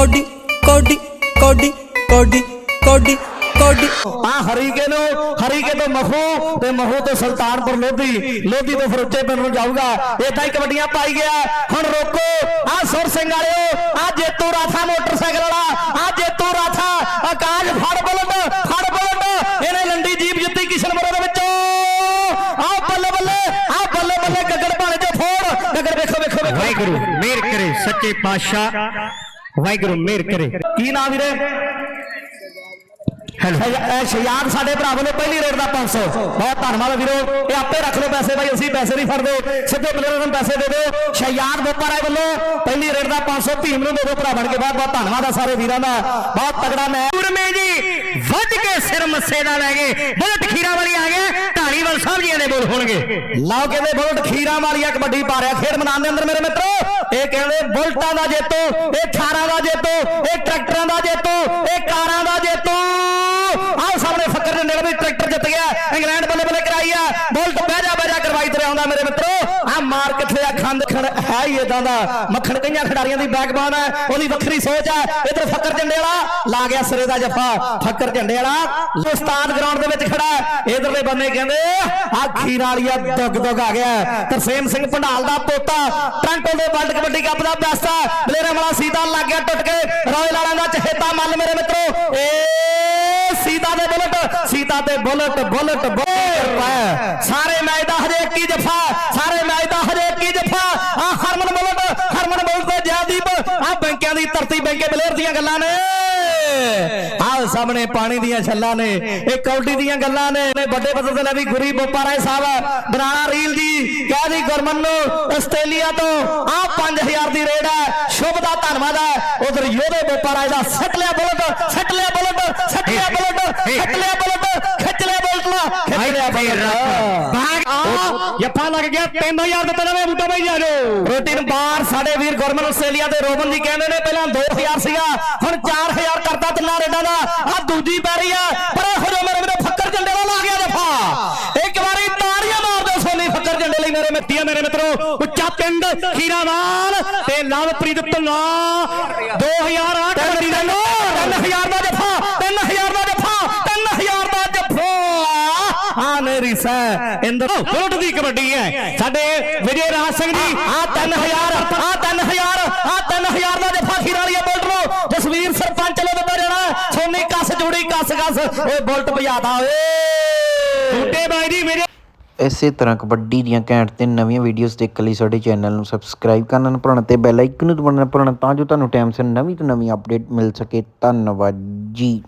Cody ਕੋਡੀ ਕੋਡੀ ਕੋਡੀ ਕੋਡੀ ਕੋਡੀ। ਆ ਹਰੀਕੇ ਨੂੰ ਹਰੀਕੇ ਤੋਂ ਮਖੂ ਤੇ ਮਖੂ ਤੋਂ ਸੁਲਤਾਨਪੁਰ ਲੋਧੀ। ਲੋਧੀ ਤੋਂ ਫਿਰ ਉੱਚੇ ਪਿੰਡ ਨੂੰ ਜਾਊਗਾ। ਇਦਾਂ ਹੀ ਕਬੱਡੀਆਂ ਪਾਈ ਗਿਆ। ਹੁਣ ਰੋਕੋ। ਆ ਸੁਰ ਸਿੰਘ ਵਾਲਿਓ ਆ ਜੇਤੂ ਰਾਥਾ ਮੋਟਰਸਾਈਕਲ ਵਾਲਾ ਆ ਜੇਤੂ ਰਾਥਾ। ਆਕਾਸ਼ ਫੜ ਬੁਲਟ ਫੜ ਬੁਲਟ। ਇਹਨੇ ਲੰਡੀ ਜੀਪ ਜਿੱਤੀ ਕਿਸ਼ਨਪੁਰ ਦੇ ਵਿੱਚੋਂ। ਆ ਬੱਲੇ ਬੱਲੇ ਆ ਬੱਲੇ ਬੱਲੇ ਗੱਗੜ ਭਾਣੇ ਚ ਫੋੜ। ਗੱਗੜ ਵੇਖੋ ਵੇਖੋ ਵੇਖੋ। ਵਾਹਿਗੁਰੂ ਮਿਹਰ ਕਰੇ ਸੱਚੇ ਪਾਤਸ਼ਾਹ। ਵਾਹਿਗੁਰੂ ਮਿਹਰ ਕਰੇ। ਕੀ ਨਾਮ ਵੀਰੇ? ਹੈਲੋ ਸ਼ਿਆਦ ਸਾਡੇ ਭਰਾ ਵੱਲੋਂ ਪਹਿਲੀ ਰੇਟ ਦਾ 500 ਬਹੁਤ ਧੰਨਵਾਦ ਵੀਰੋ। ਇਹ ਆਪੇ ਰੱਖ ਲਓ ਪੈਸੇ ਭਾਈ ਅਸੀਂ ਪੈਸੇ ਨਹੀਂ ਫੜਦੇ। ਸਿੱਧੇ ਪਲੇਅਰਾਂ ਨੂੰ ਪੈਸੇ ਦੇ ਦਿਓ। ਸ਼ਿਆਦ ਬੋਪਾਰਾ ਵੱਲੋਂ ਪਹਿਲੀ ਰੇਟ ਦਾ 500 ਭੀਮ ਨੂੰ ਦੇ ਦਿਓ। ਭਰਾ ਬਣ ਕੇ ਬਹੁਤ ਬਹੁਤ ਧੰਨਵਾਦ ਆ ਸਾਰੇ ਵੀਰਾਂ ਦਾ। ਬਹੁਤ ਤਗੜਾ ਮੈਂ ਗੁਰਮੇ ਜੀ ਵੱਜ ਕੇ ਸਿਰ ਮੱਸੇ ਦਾ ਲੈ ਗਏ। ਬੁਲਟ ਖੀਰਾ ਵਾਲੀ ਆ ਗਏ। ਢਾਲੀਵਾਲ ਸਾਹਿਬ ਜੀਆਂ ਦੇ ਬੋਲ ਹੋਣਗੇ। ਲਓ ਕਹਿੰਦੇ ਬੁਲਟ ਖੀਰਾਂ ਵਾਲੀਆ ਕਬੱਡੀ ਪਾ ਰਿਹਾ। ਖੇਡ ਮੈਦਾਨ ਦੇ ਅੰਦਰ ਮੇਰੇ ਮਿੱਤਰੋ। ਇਹ ਕਹਿੰਦੇ ਬੁਲਟਾਂ ਦਾ ਜੇਤੂ, ਇਹ ਥਾਰਾਂ ਦਾ ਜੇਤੂ, ਇਹ ਟਰੈਕਟਰਾਂ ਦਾ ਜੇਤੂ, ਇਹ ਕਾਰਾਂ ਦਾ ਜੇਤੂ। ਆਹ ਸਾਹਮਣੇ ਫੱਕਰ ਦੇ ਨੇੜੇ ਵੀ ਟਰੈਕਟਰ ਜਿੱਤ ਗਿਆ। ਇੰਗਲੈਂਡ ਬੱਲੇ ਬੱਲੇ ਕਰਾਈ ਆ। ਬੁਲਟ ਬਹਿ ਜਾ ਬਹਿ ਜਾ ਕਰਵਾਈ ਤੇ ਆਉਂਦਾ ਮੇਰੇ ਮਿੱਤਰੋ। ਆ ਮਾਰ ਕਿੱਥੇ ਆ ਖੰਡ ਖੜ ਹੈ ਹੀ ਇਦਾਂ ਦਾ ਮੱਖਣ ਕਈਆਂ ਖਿਡਾਰੀਆਂ ਦੀ ਬੈਕਬਾਨ ਹੈ ਉਹਦੀ ਵੱਖਰੀ ਸੋਚ ਹੈ ਇਧਰ ਫੱਕਰ ਝੰਡੇ ਵਾਲਾ ਲਾ ਗਿਆ ਸਿਰੇ ਦਾ ਜੱਫਾ ਫੱਕਰ ਝੰਡੇ ਵਾਲਾ ਉਸਤਾਦ ਗਰਾਊਂਡ ਦੇ ਵਿੱਚ ਖੜਾ ਹੈ ਇਧਰਲੇ ਬੰਨੇ ਕਹਿੰਦੇ ਆ ਖੀਰ ਵਾਲੀਆ ਦੁੱਗ ਦੁੱਗ ਆ ਗਿਆ ਤਰਸੇਮ ਸਿੰਘ ਭੰਡਾਲ ਦਾ ਪੋਤਾ ਟ੍ਰਾਂਟੋ ਦੇ ਵਰਲਡ ਕਬੱਡੀ ਕੱਪ ਦਾ ਪੈਸਾ ਬਲੇਰਾ ਵਾਲਾ ਸੀਤਾ ਲੱਗ ਗਿਆ ਟੁੱਟ ਕੇ ਰਾਇਲ ਵਾਲਿਆਂ ਦਾ ਚਹੇਤਾ ਮੱਲ ਮੇਰੇ ਮਿੱਤਰੋ ਏ ਸੀਤਾ ਦੇ ਬੁਲਟ ਸੀਤਾ ਤੇ ਬੁਲਟ ਬੁਲਟ ਬੁਲਟ ਸਾਰੇ ਮੈਚ ਦਾ ਹਜੇ ਇੱਕ ਹੀ ਜਫਾ ਸਾਰੇ ਮੈਚ ਦਾ ਹਜੇ ਇੱਕ ਹੀ ਜਫਾ ਆ ਹਰਮਨ ਬੁਲਟ ਹਰਮਨ ਬੁਲਟ ਤੇ ਜੈਦੀਪ ਆ ਬੈਂਕਿਆਂ ਦੀ ਧਰਤੀ ਬੈਂਕੇ ਬਲੇਰ ਦੀਆਂ ਗੱਲਾਂ ਨੇ। ਆਹ ਸਾਹਮਣੇ ਪਾਣੀ ਦੀਆਂ ਛੱਲਾਂ ਨੇ ਇਹ ਕੌਡੀ ਦੀਆਂ ਗੱਲਾਂ ਨੇ। ਵੱਡੇ ਪੱਧਰ ਤੇ ਲੈ ਵੀ ਗੁਰੀ ਬੋਪਾ ਰਾਏ ਸਾਹਿਬ ਬਨਾਣਾ ਰੀਲ ਦੀ ਕਹਿ ਦੀ ਗੁਰਮਨ ਨੂੰ ਆਸਟ੍ਰੇਲੀਆ ਤੋਂ। ਆ 5000 ਦੀ ਰੇਡ ਹੈ ਸ਼ੁਭ ਦਾ ਧੰਨਵਾਦ ਹੈ। ਉਧਰ ਯੋਧੇ ਬੋਪਾ ਰਾਏ ਦਾ ਸੱਟ ਲਿਆ ਬੁਲਟ ਸੱਟ ਲਿਆ ਬੁਲਟ ਸੱਟ ਲਿਆ ਬੁਲਟ ਸੱਟ ਲਿਆ ਬੁਲਟ ਖਿੱਚ ਲਿਆ ਬੁਲਟ ਖਿੱਚ ਲਿਆ ਬੁਲਟ। ਜੱਫਾ ਲੱਗ ਗਿਆ 3000 ਦਿੱਤਾ ਜਾਵੇ ਬੂਟਾ ਭਾਈ ਆ ਜਾਓ। ਰੋਟੀਨ ਬਾਰ ਸਾਡੇ ਵੀਰ ਗੁਰਮਨ ਆਸਟ੍ਰੇਲੀਆ ਦੇ ਰੋਬਨ ਜੀ ਕਹਿੰਦੇ ਨੇ ਪਹਿਲਾਂ 2000 ਸੀਗਾ ਹੁਣ 4000 ਕਰਤਾ ਤਿੰਨਾਂ ਰੇਡਾਂ ਦਾ। ਆ ਦੂਜੀ ਪੈਰੀ ਆ ਪਰ ਇਹੋ ਜਿਹਾ ਮੇਰੇ ਮੇਰੇ ਫੱਕਰ ਝੰਡੇ ਵਾਲਾ ਆ ਗਿਆ ਜਫਾ। ਇੱਕ ਵਾਰੀ ਤਾੜੀਆਂ ਮਾਰ ਦਿਓ ਸੋਨੀ ਫੱਕਰ ਝੰਡੇ ਲਈ ਮੇਰੇ ਮਿੱਤੀਆਂ ਮੇਰੇ ਮਿੱਤਰੋ ਉੱਚਾ ਪਿੰਡ ਖੀਰਾਵਾਲ ਤੇ ਲਵਪ੍ਰੀਤ ਢੱਲਾ 2008 ਕਬੱਡੀ ਦਾ ਨੋ। 3000 ਦਾ ਜਫਾ। ਆ ਮੇਰੀ ਇੰਦਰ ਬੁਲਟ ਦੀ ਕਬੱਡੀ ਹੈ। ਸਾਡੇ ਵਿਜੇ ਰਾਜ ਸਿੰਘ ਜੀ, ਆ 3000 ਆ 3000 ਆ 3000 ਦਾ ਜਫਾ ਖੀਰ ਵਾਲੀ ਬੁਲਟ ਜਸਵੀਰ ਸਰਪੰਚ ਲੋ ਦਿੱਤਾ ਜਾਣਾ ਸੋਨੀ ਕੱਸ, ਜੋੜੀ ਕੱਸ ਕੱਸ। ਓਏ ਬੁਲਟ ਭਜਾਦਾ ਓਏ। ਬੂਟੇ ਬਾਈ ਦੀ ਵਿਜੇ ਇਸੇ ਤਰ੍ਹਾਂ ਕਬੱਡੀ ਦੀਆਂ ਘੈਂਟ ਤੇ ਨਵੀਆਂ ਵੀਡੀਓਜ਼ ਦੇਖਣ ਲਈ ਸਾਡੇ ਚੈਨਲ ਨੂੰ ਸਬਸਕ੍ਰਾਈਬ ਕਰਨਾ ਨਾ ਭੁੱਲਣਾ ਤੇ ਬੈਲ ਆਈਕਨ ਨੂੰ ਦਬਾਉਣਾ ਨਾ ਭੁੱਲਣਾ ਤਾਂ ਜੋ ਤੁਹਾਨੂੰ ਟਾਈਮ ਸਿਰ ਨਵੀਂ ਤੋਂ ਨਵੀਂ ਅਪਡੇਟ ਮਿਲ ਸਕੇ। ਧੰਨਵਾਦ ਜੀ।